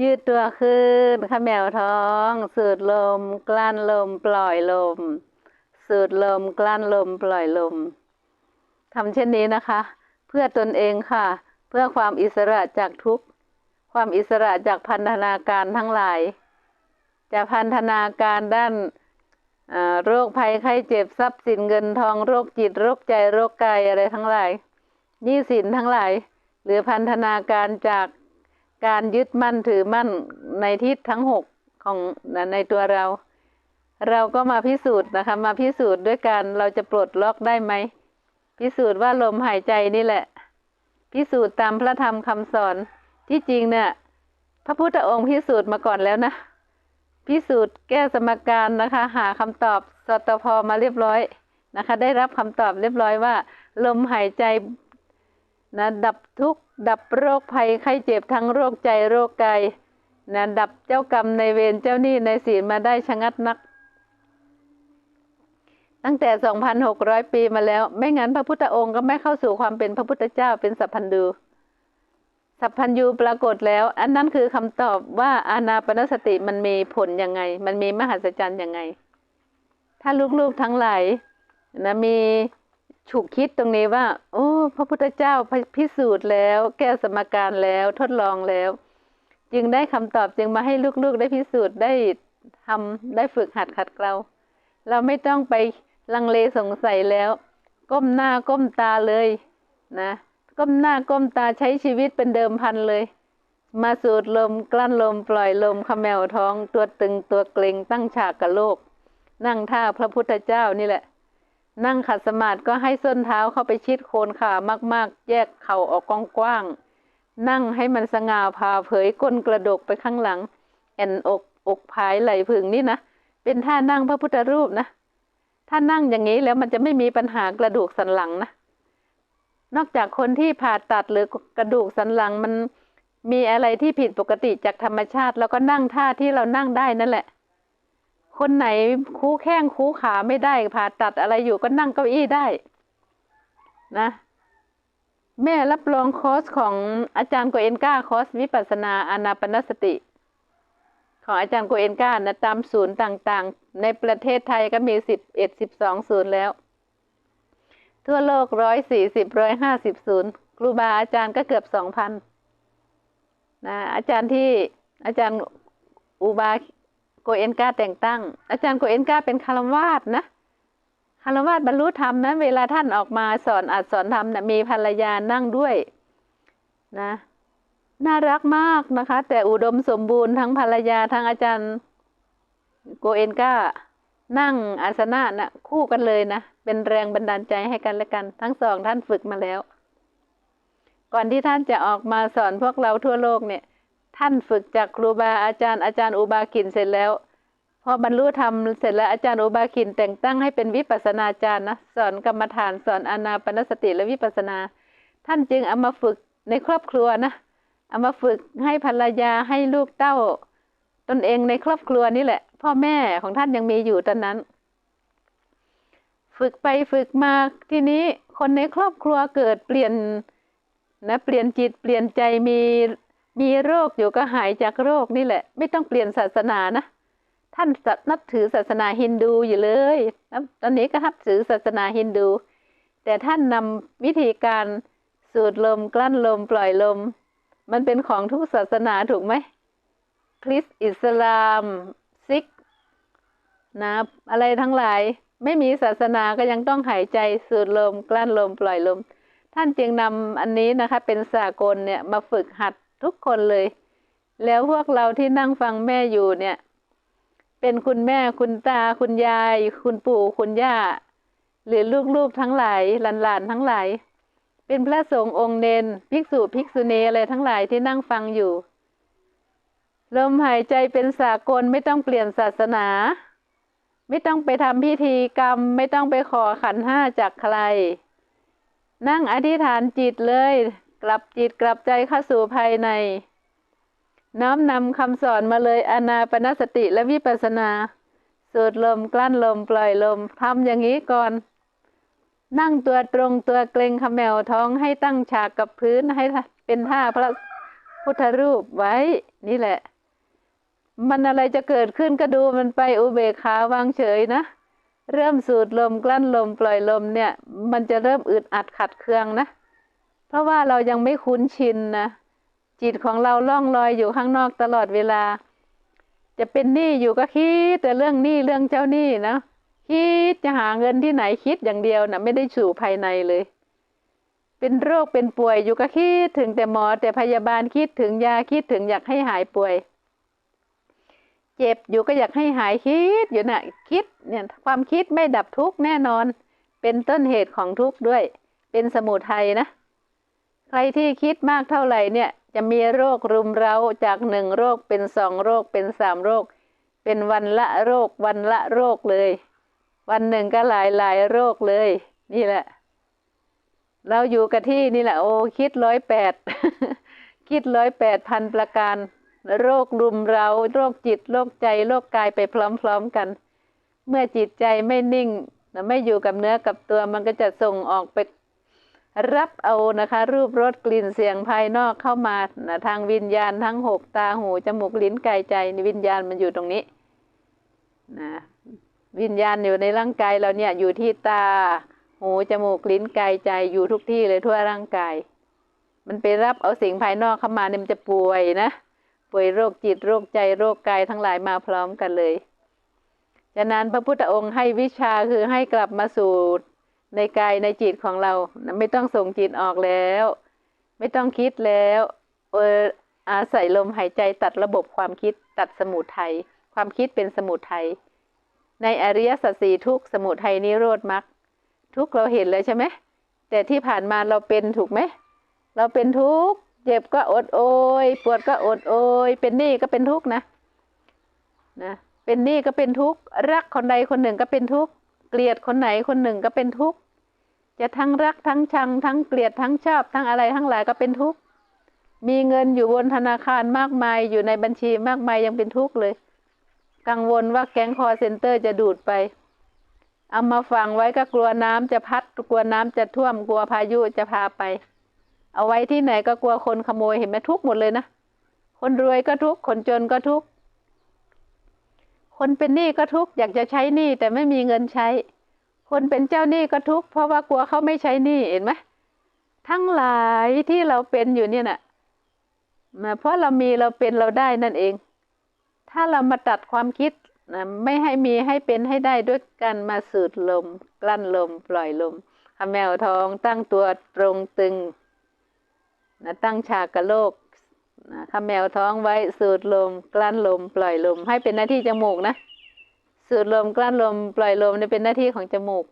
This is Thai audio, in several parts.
ยืดตัวขึ้นขแมวท้อง สูดลม กลั้นลม ปล่อยลม สูดลม กลั้นลม ปล่อยลมทำเช่นนี้นะคะ เพื่อตนเองค่ะ เพื่อความอิสระจากทุกข์ ความอิสระจากพันธนาการทั้งหลายจะพันธนาการด้านโรคภัยไข้เจ็บทรัพย์สินเงินทองโรคจิตโรคใจโรคกายอะไรทั้งหลายหนี้สินทั้งหลาย หรือพันธนาการจาก การยึดมั่นถือมั่นในทิศทั้งหกของในตัวเรา เราก็มาพิสูจน์นะคะ มาพิสูจน์ด้วยการเราจะปลดล็อกได้ไหม พิสูจน์ว่าลมหายใจนี่แหละ พิสูจน์ตามพระธรรมคำสอนที่จริงเนี่ยพระพุทธองค์พิสูจน์มาก่อนแล้วนะ พิสูจน์แก้สมการนะคะ หาคำตอบสตพมาเรียบร้อยนะคะ ได้รับคำตอบเรียบร้อยว่า ลมหายใจนะดับทุกข์ ดับโรคภัยไข้เจ็บทั้งโรคใจโรคกายนะดับเจ้ากรรมในเวรเจ้าหนี้ในศีลมาได้ชะงัดนัก ตั้งแต่ 2,600 ปีมาแล้ว ไม่งั้นพระพุทธองค์ก็ไม่เข้าสู่ความเป็นพระพุทธเจ้าเป็นสัพพันดูสัพพัญญูปรากฏแล้ว อันนั้นคือคำตอบว่าอานาปนสติมันมีผลยังไง มันมีมหัศจรรย์ยังไง ถ้าลูกๆทั้งหลายนะมี ฉุกคิดตรงนี้ว่า โอ้ พระพุทธเจ้าพิสูจน์แล้ว แก้สมการแล้วทดลองแล้ว จึงได้คำตอบจึงมาให้ลูกๆได้พิสูจน์ได้ทำได้ฝึกหัดขัดเกลาเราไม่ต้องไปลังเลสงสัยแล้ว ก้มหน้าก้มตาเลยนะ ก้มหน้าก้มตาใช้ชีวิตเป็นเดิมพันเลย มาสูดลมกลั้นลมปล่อยลมขมแมวท้อง ตัวตึงตัวเกร็งตั้งฉากกับโลก นั่งท่าพระพุทธเจ้านี่แหละ นั่งขัดสมาธิก็ให้ส้นเท้าเข้าไปชิดโคนขามาก ๆ แยกเข่าออกกว้างๆนั่งให้มันสง่าผ่าเผยก้นกระดกไปข้างหลัง แอนอกอกผายไหลผึ่งนี่นะเป็นท่านั่งพระพุทธรูปนะถ้านั่งอย่างนี้แล้วมันจะไม่มีปัญหากระดูกสันหลังนะนอกจากคนที่ผ่าตัดหรือกระดูกสันหลังมันมีอะไรที่ผิดปกติจากธรรมชาติ แล้วก็นั่งท่าที่เรานั่งได้นั่นแหละ คนไหนคู่แข้งคู่ขาไม่ได้ผ่าตัดอะไรอยู่ก็นั่งเก้าอี้ได้ นะ แม่รับรองคอร์สของอาจารย์โกเอนกาคอร์สวิปัสสนาอานาปนสติ ของอาจารย์โกเอนกานะตามศูนย์ต่างๆ ในประเทศไทยก็มีสิบเอ็ดสิบสองศูนย์แล้ว ทั่วโลกร้อยสี่สิบร้อยห้าสิบศูนย์ครูบาอาจารย์ก็เกือบสองพันนะอาจารย์ที่อาจารย์อุบา โกเอนกาแต่งตั้ง อาจารย์โกเอนกาเป็นคารวาสนะคารวาสบรรลุธรรมนะเวลาท่านออกมาสอนอัดสอนธรรมนะมีภรรยานั่งด้วยนะน่ารักมากนะคะ แต่อุดมสมบูรณ์ทั้งภรรยาทั้งอาจารย์โกเอนกานั่งอาสนะนะคู่กันเลยนะ เป็นแรงบันดาลใจให้กันและกัน ทั้งสองท่านฝึกมาแล้ว ก่อนที่ท่านจะออกมาสอนพวกเราทั่วโลกเนี่ย ท่านฝึกจากครูบาอาจารย์อาจารย์อุบาขินเสร็จแล้ว พอบรรลุธรรมเสร็จแล้วอาจารย์อุบาขินแต่งตั้งให้เป็นวิปัสนาจารย์นะสอนกรรมฐานสอนอานาปนสติและวิปัสสนา ท่านจึงเอามาฝึกในครอบครัวนะเอามาฝึกให้ภรรยาให้ลูกเต้า ตนเองในครอบครัวนี่แหละ พ่อแม่ของท่านยังมีอยู่ตอนนั้น ฝึกไปฝึกมาทีนี้คนในครอบครัวเกิดเปลี่ยนนะเปลี่ยนจิตเปลี่ยนใจมี มีโรคอยู่ก็หายจากโรคนี่แหละ ไม่ต้องเปลี่ยนศาสนานะ ท่านนับถือศาสนาฮินดูอยู่เลยตอนนี้ก็นับถือศาสนาฮินดู แต่ท่านนำวิธีการสูดลมกลั้นลมปล่อยลม มันเป็นของทุกศาสนาถูกไหมคริสต์อิสลามซิกนะอะไรทั้งหลายไม่มีศาสนาก็ยังต้องหายใจสูดลม กลั้นลมปล่อยลม ท่านจึงนำอันนี้นะคะ เป็นสากลเนี่ยมาฝึกหัด ทุกคนเลย แล้วพวกเราที่นั่งฟังแม่อยู่เนี่ย เป็นคุณแม่คุณตาคุณยาย คุณปู่คุณย่า หรือลูกๆทั้งหลายหลานๆทั้งหลาย เป็นพระสงฆ์องค์เนนภิกษุภิกษุณีอะไรทั้งหลายที่นั่งฟังอยู่ ลมหายใจเป็นสากลไม่ต้องเปลี่ยนศาสนา ไม่ต้องไปทำพิธีกรรม ไม่ต้องไปขอขันห้าจากใคร นั่งอธิษฐานจิตเลย กลับจิตกลับใจเข้าสู่ภายใน น้อมนำคำสอนมาเลยอนาปนสติและวิปัสนาสูดลมกลั้นลมปล่อยลมทำอย่างนี้ก่อน นั่งตัวตรงตัวเกรงขมแมวท้องให้ตั้งฉากกับพื้นให้เป็นท่าพระพุทธรูปไว้ นี่แหละ มันอะไรจะเกิดขึ้นก็ดูมันไปอุเบกขาวางเฉยนะ เริ่มสูดลมกลั้นลมปล่อยลมเนี่ย มันจะเริ่มอึดอัดขัดเคืองนะเราะว่าเรายังไม่คุ้นชินนะจิตของเราล่องลอยอยู่ข้างนอกตลอดเวลา จะเป็นหนี้อยู่ก็คิด แต่เรื่องหนี้เรื่องเจ้าหนี้นะคิดจะหาเงินที่ไหนคิดอย่างเดียวนะไม่ได้สู่ภายในเลย เป็นโรคเป็นป่วยอยู่ก็คิดถึงแต่หมอแต่พยาบาลคิดถึงยาคิดถึงอยากให้หายป่วย เจ็บอยู่ก็อยากให้หายคิดอยู่นะ่ะคิดเนี่ยความคิดไม่ดับทุกข์แน่นอน เป็นต้นเหตุของทุกข์ด้วย เป็นสมุทัยนะ ใครที่คิดมากเท่าไหร่เนี่ย จะมีโรครุมเร้าจากหนึ่งโรคเป็นสองโรคเป็นสามโรค เป็นวันละโรควันละโรคเลย วันหนึ่งก็หลายหลายโรคเลย นี่แหละ เราอยู่กับที่นี่แหละโอ้คิดร้อยแปดคิดร้อยแปดพันประการ โรครุมเราโรคจิตโรคใจโรคกายไปพร้อมๆกัน เมื่อจิตใจไม่นิ่ง ไม่อยู่กับเนื้อกับตัวมันก็จะส่งออกไป รับเอานะคะรูปรสกลิ่นเสียงภายนอกเข้ามานะทางวิญญาณทั้งหกตาหูจมูกลิ้นกายใจนี่วิญญาณมันอยู่ตรงนี้นะวิญญาณอยู่ในร่างกายเราเนี่ยอยู่ที่ตาหูจมูกลิ้นกายใจอยู่ทุกที่เลยทั่วร่างกาย มันไปรับเอาสิ่งภายนอกเข้ามาเนี่ยมันจะป่วยนะ ป่วยโรคจิตโรคใจโรคกายทั้งหลายมาพร้อมกันเลยฉะนั้นพระพุทธองค์ให้วิชาคือให้กลับมาสู่ ในกายในจิตของเรา ไม่ต้องส่งจิตออกแล้ว ไม่ต้องคิดแล้วเอออาศัยลมหายใจตัดระบบความคิดตัดสมุทยัยความคิดเป็นสมุทัยในอริยสัจสี่ทุกสมุทัยนิโรธมรรคทุกเราเห็นเลยใช่ไหมแต่ที่ผ่านมาเราเป็นถูกไหมเราเป็นทุกข์เจ็บก็อดโอย ปวดก็อดโอย เป็นหนี้ก็เป็นทุกข์นะนะเป็นหนี้ก็เป็นทุกข์รักคนใดคนหนึ่งก็เป็นทุกข์ เกลียดคนไหนคนหนึ่งก็เป็นทุกข์จะทั้งรักทั้งชัง ทั้งเกลียดทั้งชอบ ทั้งอะไรทั้งหลายก็เป็นทุกข์มีเงินอยู่บนธนาคารมากมายอยู่ในบัญชีมากมายยังเป็นทุกข์เลย กังวลว่าแก๊งคอเซ็นเตอร์จะดูดไป เอามาฝังไว้ก็กลัวน้ำจะพัด กลัวน้ำจะท่วมกลัวพายุจะพาไป เอาไว้ที่ไหนก็กลัวคนขโมยเห็นไหมทุกข์หมดเลยนะคนรวยก็ทุกข์คนจนก็ทุกข์ คนเป็นหนี้ก็ทุกข์อยากจะใช้หนี้แต่ไม่มีเงินใช้ คนเป็นเจ้าหนี้ก็ทุกข์เพราะว่ากลัวเขาไม่ใช้หนี้เห็นไหมทั้งหลายที่เราเป็นอยู่เนี่ยนะ่ะเพราะเรามีเราเป็นเราได้นั่นเอง ถ้าเรามาตัดความคิดนะไม่ให้มีให้เป็นให้ได้ด้วยการมาสูดลม กลั้นลม ปล่อยลมขแมวทองตั้งตัวตรงตึงนะตั้งฉากกะโลก นะขแมวท้องไว้สูดลม กลั้นลม ปล่อยลม ให้เป็นหน้าที่จมูกนะ สูดลมกลั้นลม ปล่อยลมนี่เป็นหน้าที่ของจมูก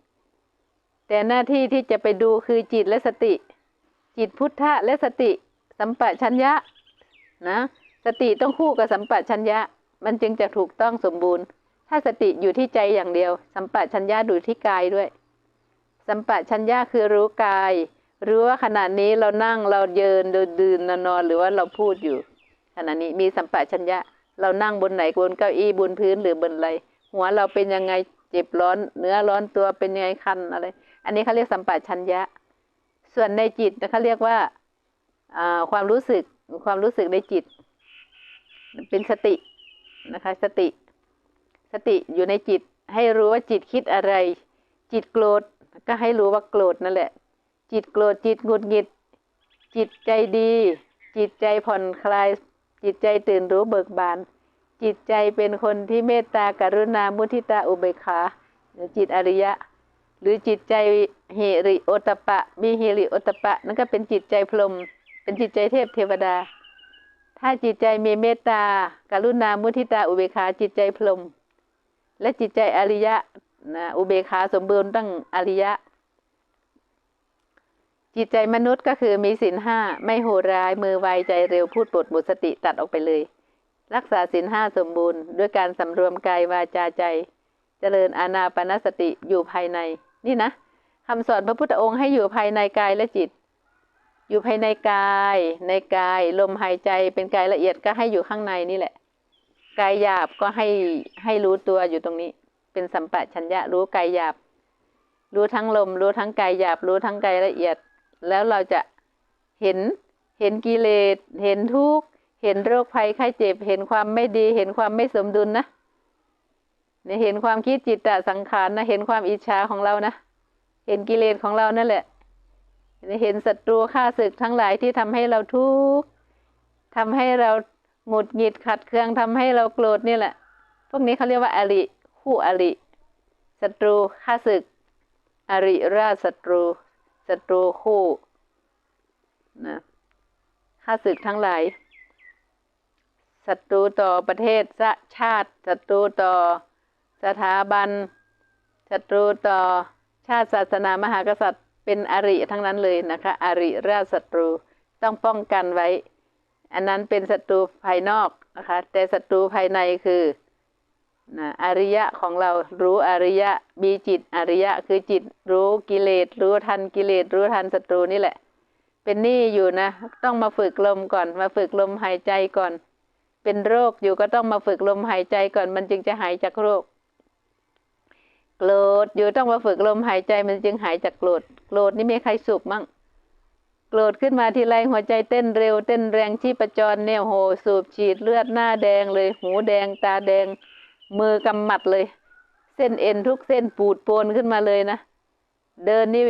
แต่หน้าที่ที่จะไปดูคือจิตและสติ จิตพุทธะและสติ สัมปชัญญะนะสติต้องคู่กับสัมปชัญญะ มันจึงจะถูกต้องสมบูรณ์ ถ้าสติอยู่ที่ใจอย่างเดียว สัมปชัญญะดูที่กายด้วย สัมปชัญญะคือรู้กาย หรู้ว่าขณะนี้เรานั่งเราเยินเดินดืนนอนหรือว่าเราพูดอยู่ ขณะนี้มีสัมปะชัญญะ เรานั่งบนไหนบนเก้าอี้บนพื้นหรือบนอะไร หัวเราเป็นยังไงเจ็บร้อนเนื้อร้อนตัวเป็นยังไงคันอะไร อันนี้เขาเรียกสัมปะชัญญะ ส่วนในจิตเขาเรียกว่าความรู้สึกความรู้สึกในจิต เป็นสตินะคะ สติ สติอยู่ในจิตให้รู้ว่าจิตคิดอะไร จิตโกรธก็ให้รู้ว่าโกรธนั่นแหละ จิตโกรธจิตหงุดหงิด จิตใจดี จิตใจผ่อนคลาย จิตใจตื่นรู้เบิกบาน จิตใจเป็นคนที่เมตตากรุณามุทิตาอุเบกขาจิตอริยะ หรือจิตใจเฮริโอตปะ มีเฮริโอตปะ นั่นก็เป็นจิตใจพรหมเป็นจิตใจเทพเทวดา ถ้าจิตใจมีเมตตากรุณามุทิตาอุเบกขาจิตใจพรหมและจิตใจอริยะนะอุเบกขาสมบูรณ์ตั้งอริยะ จิตใจมนุษย์ก็คือมีศีลห้าไม่โหร้ายมือไวใจเร็วพูดปดหมดสติตัดออกไปเลย รักษาศีลห้าสมบูรณ์ ด้วยการสำรวมกายวาจาใจ เจริญอาณาปณสติอยู่ภายใน นี่นะคำสอนพระพุทธองค์ให้อยู่ภายในกายและจิต อยู่ภายในกาย ในกายลมหายใจเป็นกายละเอียดก็ให้อยู่ข้างในนี่แหละ กายหยาบก็ให้ให้รู้ตัวอยู่ตรงนี้ เป็นสัมปะชัญญะรู้กายหยาบ รู้ทั้งลม รู้ทั้งกายหยาบ รู้ทั้งกายละเอียด แล้วเราจะเห็นเห็นกิเลสเห็นทุกข์เห็นโรคภัยไข้เจ็บ เห็นความไม่ดี เห็นความไม่สมดุลนะเนี่ยเห็นความคิดจิตตสังขารนะเห็นความอิจฉาของเรานะเห็นกิเลสของเรานั่นแหละเห็นศัตรูข้าศึกทั้งหลายที่ทำให้เราทุกข์ทำให้เราหงุดหงิดขัดเคืองทำให้เราโกรธนี่แหละ พวกนี้เขาเรียกว่าอริคู่อริศัตรูข้าศึก อริราชศัตรู ศัตรูคู่นะข้าศึกทั้งหลายศัตรูต่อประเทศชาติศัตรูต่อสถาบันศัตรูต่อชาติศาสนามหากษัตริย์ เป็นอริทั้งนั้นเลยนะคะ อริราชศัตรูต้องป้องกันไว้ อันนั้นเป็นศัตรูภายนอกนะคะ แต่ศัตรูภายในคือ นะอริยะของเรารู้อริยะมีจิตอริยะคือจิตรู้กิเลสรู้ทันกิเลสรู้ทันศัตรูนี่แหละ เป็นหนี้อยู่นะ ต้องมาฝึกลมก่อนมาฝึกลมหายใจก่อน เป็นโรคอยู่ก็ต้องมาฝึกลมหายใจก่อน มันจึงจะหายจากโรคโกรธอยู่ต้องมาฝึกลมหายใจมันจึงหายจากโกรธโกรธนี่ไมีใครสุขมั่งโกรธขึ้นมาทีไรหัวใจเต้นเร็วเต้นแรงชีพจรเนี่ยโหสูบฉีดเลือดหน้าแดงเลยหูแดงตาแดง มือกำหมัดเลย เส้นเอ็นทุกเส้นปูดโปนขึ้นมาเลยนะ เดินนี่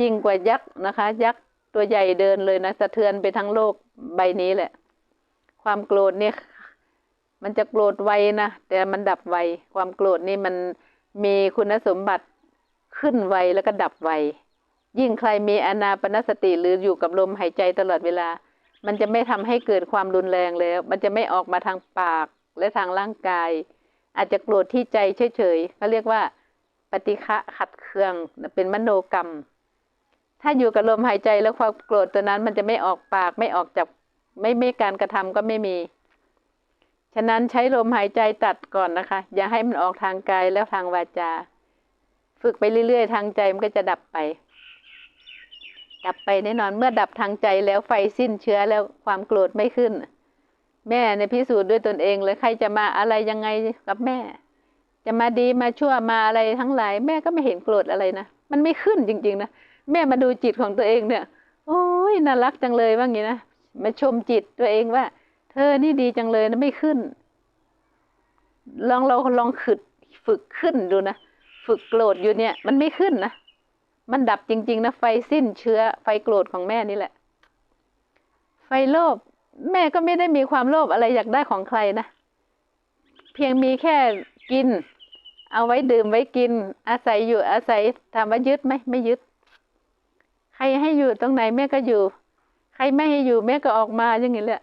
ยิ่งกว่ายักษ์นะคะ ยักษ์ตัวใหญ่เดินเลยนะสะเทือนไปทั้งโลกใบนี้แหละ ความโกรธเนี่ยมันจะโกรธไวนะแต่มันดับไวความโกรธนี่มันมีคุณสมบัติขึ้นไวแล้วก็ดับไวยิ่งใครมีอนาปนสติหรืออยู่กับลมหายใจตลอดเวลา มันจะไม่ทำให้เกิดความรุนแรงแล้ว มันจะไม่ออกมาทางปาก และทางร่างกาย อาจจะโกรธที่ใจเฉยๆเขาเรียกว่า ปฏิฆะขัดเคืองเป็นมโนกรรม ถ้าอยู่กับลมหายใจแล้วความโกรธตัวนั้นมันจะไม่ออกปากไม่ออกจากไม่ไม่การกระทำก็ไม่มี ฉะนั้นใช้ลมหายใจตัดก่อนนะคะ อย่าให้มันออกทางกายแล้วทางวาจา ฝึกไปเรื่อยๆ ทางใจมันก็จะดับไป ดับไปแน่นอนเมื่อดับทางใจแล้วไฟสิ้นเชื้อแล้วความโกรธไม่ขึ้น แม่ในพิสูจน์ด้วยตนเองเลยใครจะมาอะไรยังไงกับแม่ จะมาดีมาชั่วมาอะไรทั้งหลาย แม่ก็ไม่เห็นโกรธอะไรนะมันไม่ขึ้นจริง ๆ นะแม่มาดูจิตของตัวเองเนี่ย โอ้ยน่ารักจังเลยว่างี้นะมาชมจิตตัวเองว่า เธอนี่ดีจังเลยนะไม่ขึ้น ลองเราลองฝึกฝึกขึ้นดูนะฝึกโกรธอยู่เนี่ย มันไม่ขึ้นนะมันดับจริง ๆ นะไฟสิ้นเชื้อไฟโกรธของแม่นี่แหละ ไฟโลภ แม่ก็ไม่ได้มีความโลภอะไรอยากได้ของใครนะ เพียงมีแค่กิน เอาไว้ดื่มไว้กิน อาศัยอยู่อาศัยถามว่ายึดไหมไม่ยึด ใครให้อยู่ตรงไหนแม่ก็อยู่ ใครไม่ให้อยู่แม่ก็ออกมาอย่างนี้แหละ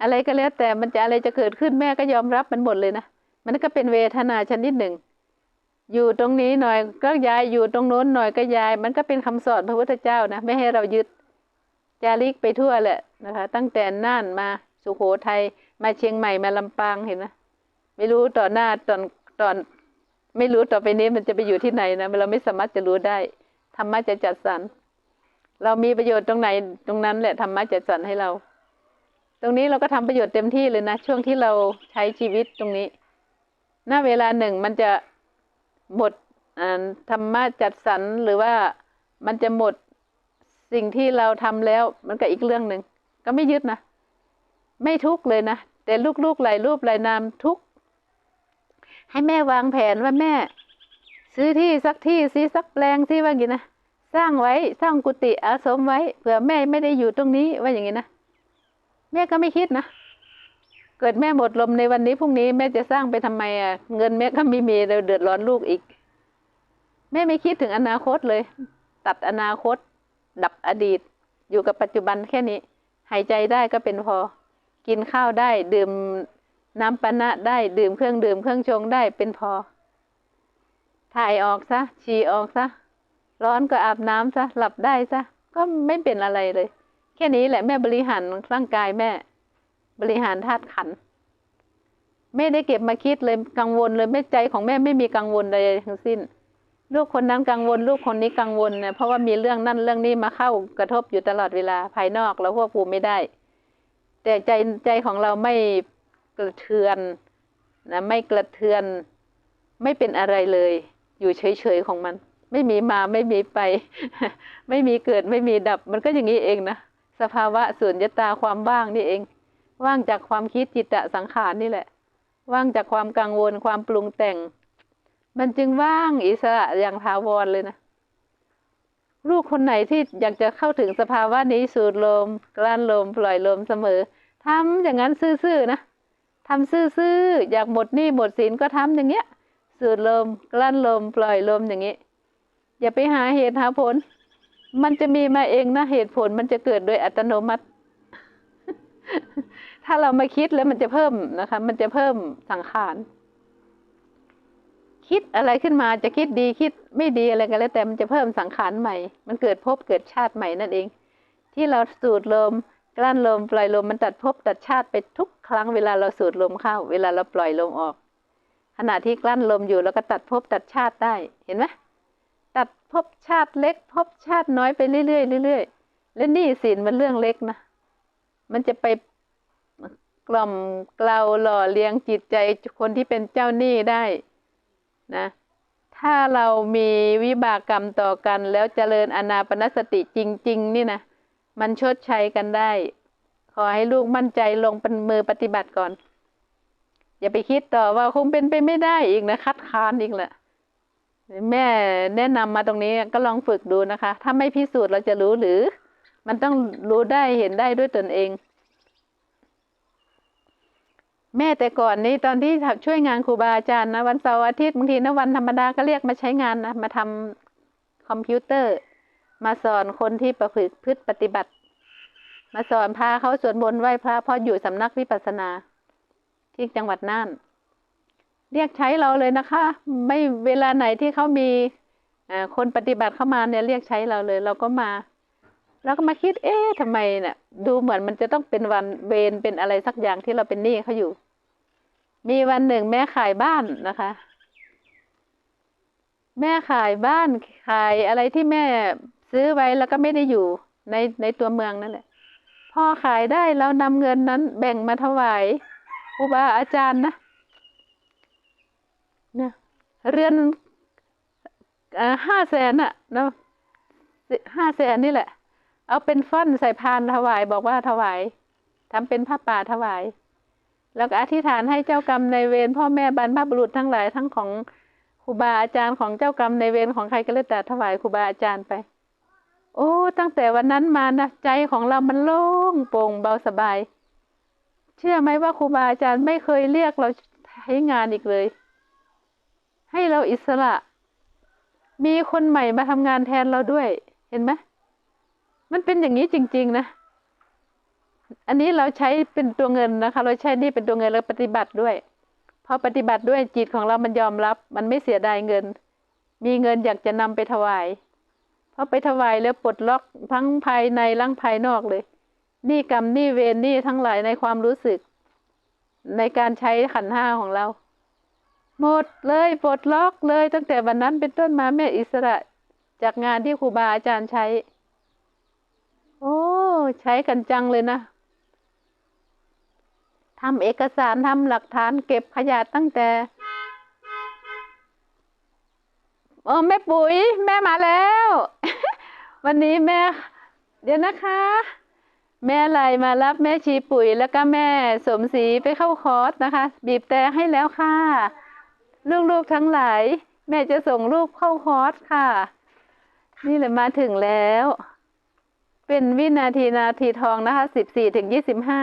อะไรก็แล้วแต่มันจะอะไรจะเกิดขึ้นแม่ก็ยอมรับมันหมดเลยนะมันก็เป็นเวทนาชนิดหนึ่ง อยู่ตรงนี้หน่อยก็ย้ายอยู่ตรงโน้นหน่อยก็ย้าย มันก็เป็นคำสอนพระพุทธเจ้านะไม่ให้เรายึด จาริกไปทั่วแหละนะคะ ตั้งแต่น่านมาสุโขทัยมาเชียงใหม่มาลำปางเห็นไหมไม่รู้ต่อหน้าตอนตอนไม่รู้ต่อไปนี้มันจะไปอยู่ที่ไหนนะเราไม่สามารถจะรู้ได้ธรรมะจะจัดสรรเรามีประโยชน์ตรงไหนตรงนั้นแหละธรรมะจัดสรรให้เรา ตรงนี้เราก็ทำประโยชน์เต็มที่เลยนะช่วงที่เราใช้ชีวิตตรงนี้หน้าเวลาหนึ่งมันจะหมดธรรมะจัดสรรหรือว่ามันจะหมด สิ่งที่เราทำแล้วมันก็อีกเรื่องหนึ่งก็ไม่ยึดนะ ไม่ทุกเลยนะ แต่ลูกๆหลายรูปหลายนามทุกให้แม่วางแผนว่าแม่ ซื้อที่สักที่ซื้อสักแปลงที่ว่าอย่างนี้นะสร้างไว้สร้างกุฏิอาสมไว้เผื่อแม่ไม่ได้อยู่ตรงนี้ว่าอย่างนี้นะแม่ก็ไม่คิดนะเกิดแม่หมดลมในวันนี้พรุ่งนี้แม่จะสร้างไปทำไมอะเงินแม่ก็ไม่มีเราเดือดร้อนลูกอีก แม่ไม่คิดถึงอนาคตเลย ตัดอนาคต ดับอดีต อยู่กับปัจจุบันแค่นี้ หายใจได้ก็เป็นพอ กินข้าวได้ ดื่มน้ำปนะได้ ดื่มเครื่องดื่มเครื่องชงได้เป็นพอ ถ่ายออกซะ ฉี่ออกซะ ร้อนก็อาบน้ำซะ หลับได้ซะ ก็ไม่เป็นอะไรเลย แค่นี้แหละแม่บริหารร่างกายแม่ บริหารธาตุขันไม่ได้เก็บมาคิดเลยกังวลเลยแม่ใจของแม่ไม่มีกังวลใดทั้งสิ้น ลูกคนนั้นกังวล ลูกคนนี้กังวลเนี่ยเพราะว่ามีเรื่องนั่นเรื่องนี้มาเข้ากระทบอยู่ตลอดเวลาภายนอกเราควบคุมไม่ได้ แต่ใจใจของเราไม่กระเทือนนะไม่กระเทือนไม่เป็นอะไรเลย อยู่เฉยๆของมัน ไม่มีมาไม่มีไป ไม่มีเกิดไม่มีดับ มันก็อย่างนี้เองนะสภาวะสุญญตาความว่างนี่เอง ว่างจากความคิดจิตตะสังขารนี่แหละ ว่างจากความกังวลความปรุงแต่ง มันจึงว่างอิสระอย่างถาวรเลยนะ ลูกคนไหนที่อยากจะเข้าถึงสภาวะนี้สูดลม กลั้นลม ปล่อยลมเสมอทำอย่างนั้นซื่อๆนะทำซื่อๆอยากหมดหนี้หมดสินก็ทำอย่างเงี้ย สูดลม กลั้นลม ปล่อยลมอย่างนี้ อย่าไปหาเหตุหาผล มันจะมีมาเองนะเหตุผลมันจะเกิดโดยอัตโนมัติ ถ้าเรามาคิดแล้วมันจะเพิ่มนะคะ มันจะเพิ่มสังขาร คิดอะไรขึ้นมาจะคิดดีคิดไม่ดีอะไรก็แล้วแต่มันจะเพิ่มสังขารใหม่ มันเกิดภพเกิดชาติใหม่นั่นเอง ที่เราสูดลมกลั้นลมปล่อยลมมันตัดภพตัดชาติไปทุกครั้งเวลาเราสูดลมเข้า เวลาเราปล่อยลมออก ขณะที่กลั้นลมอยู่แล้วก็ตัดภพตัดชาติได้เห็นไหมตัดภพชาติเล็กภพชาติน้อยไปเรื่อยๆเรื่อยๆและหนี่สินมันเรื่องเล็กนะมันจะไปกล่อมเกลาหล่อเลี้ยงจิตใจคนที่เป็นเจ้าหนี้ได้ นะถ้าเรามีวิบากกรรมต่อกัน แล้วเจริญอนาปนสติจริง ๆ นี่นะมันชดใช้กันได้ ขอให้ลูกมั่นใจลงเป็นมือปฏิบัติก่อน อย่าไปคิดต่อว่าคงเป็นไปไม่ได้อีกนะ คัดค้านอีกแหละแม่แนะนำมาตรงนี้ก็ลองฝึกดูนะคะ ถ้าไม่พิสูจน์เราจะรู้หรือ มันต้องรู้ได้เห็นได้ด้วยตนเอง แม่แต่ก่อนนี้ตอนที่ช่วยงานครูบาอาจารย์นะวันเสาร์อาทิตย์บางทีนะวันธรรมดาก็เรียกมาใช้งานนะมาทำคอมพิวเตอร์ มาสอนคนที่ประพฤติพฤติปฏิบัติ มาสอนพาเขาสวดมนต์ไหว้พระเพราะอยู่สำนักวิปัสสนา ที่จังหวัดน่าน เรียกใช้เราเลยนะคะ ไม่เวลาไหนที่เขามีคนปฏิบัติเข้ามาเนี่ยเรียกใช้เราเลย เราก็มา แล้วก็มาคิด เอ๊ะทำไมเนี่ย ดูเหมือนมันจะต้องเป็นวันเวรเป็นอะไรสักอย่างที่เราเป็นหนี้เขาอยู่ มีวันหนึ่งแม่ขายบ้านนะคะ แม่ขายบ้านขายอะไรที่แม่ซื้อไว้แล้วก็ไม่ได้อยู่ในในตัวเมืองนั่นแหละ พอขายได้เรานำเงินนั้นแบ่งมาถวายครูบาอาจารย์นะเนี่ยเรือนห้าแสนอะนะห้าแสนนี่แหละ เอาเป็นฟ่อนใส่พานถวาย บอกว่าถวายทำเป็นผ้าป่าถวาย แล้วก็อธิษฐานให้เจ้ากรรมในเวรพ่อแม่บรรพบุรุษทั้งหลายทั้งของครูบาอาจารย์ของเจ้ากรรมในเวรของใครก็แล้วแต่ถวายครูบาอาจารย์ไป โอ้ ตั้งแต่วันนั้นมานะใจของเรามันโล่งโปร่งเบาสบาย เชื่อไหมว่าครูบาอาจารย์ไม่เคยเรียกเราใช้งานอีกเลย ให้เราอิสระ มีคนใหม่มาทำงานแทนเราด้วย เห็นไหม มันเป็นอย่างนี้จริง ๆ นะ อันนี้เราใช้เป็นตัวเงินนะคะ เราใช้นี่เป็นตัวเงินแล้วปฏิบัติด้วย พอปฏิบัติด้วยจิตของเรามันยอมรับ มันไม่เสียดายเงิน มีเงินอยากจะนำไปถวายพอไปถวายแล้วปลดล็อกทั้งภายในร่างภายนอกเลยนี่กรรมนี่เวรนี่ทั้งหลายในความรู้สึก ในการใช้ขันห้าของเรา หมดเลยปลดล็อกเลยตั้งแต่วันนั้นเป็นต้นมาแม่อิสระจากงานที่ครูบาอาจารย์ใช้ ใช้กันจังเลยนะทำเอกสารทำหลักฐานเก็บขยะตั้งแต่โอ้แม่ปุ๋ย แม่มาแล้ว วันนี้แม่ เดี๋ยวนะคะ แม่ไลมารับแม่ชีปุ๋ยแล้วก็แม่สมศรีไปเข้าคอร์สนะคะ บีบแต่ให้แล้วค่ะลูกๆทั้งหลาย แม่จะส่งลูกเข้าคอร์สค่ะ นี่เลยมาถึงแล้ว เป็นวินาทีนาทีทองนะคะสิบสี่ถึงยี่สิบห้า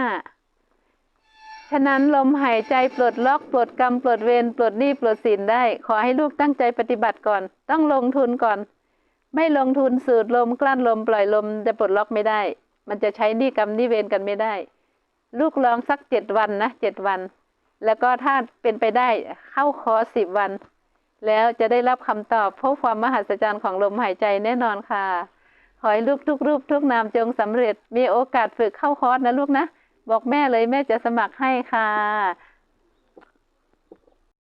ฉะนั้นลมหายใจปลดล็อกปลดกรรมปลดเวรปลดหนี้ปลดสินได้ ขอให้ลูกตั้งใจปฏิบัติก่อน ต้องลงทุนก่อน ไม่ลงทุนสูดลมกลั้นลมปล่อยลมจะปลดล็อกไม่ได้ มันจะใช้หนี้กรรมหนี้เวรกันไม่ได้ ลูกลองสักเจ็ดวันนะเจ็ดวัน แล้วก็ถ้าเป็นไปได้เข้าคอสสิบวัน แล้วจะได้รับคำตอบพบความมหัศจรรย์ของลมหายใจแน่นอนค่ะ ขอให้ลูกทุกรูปทุกนามจงสำเร็จ มีโอกาสฝึกเข้าคอร์สนะลูกนะ บอกแม่เลยแม่จะสมัครให้ค่ะ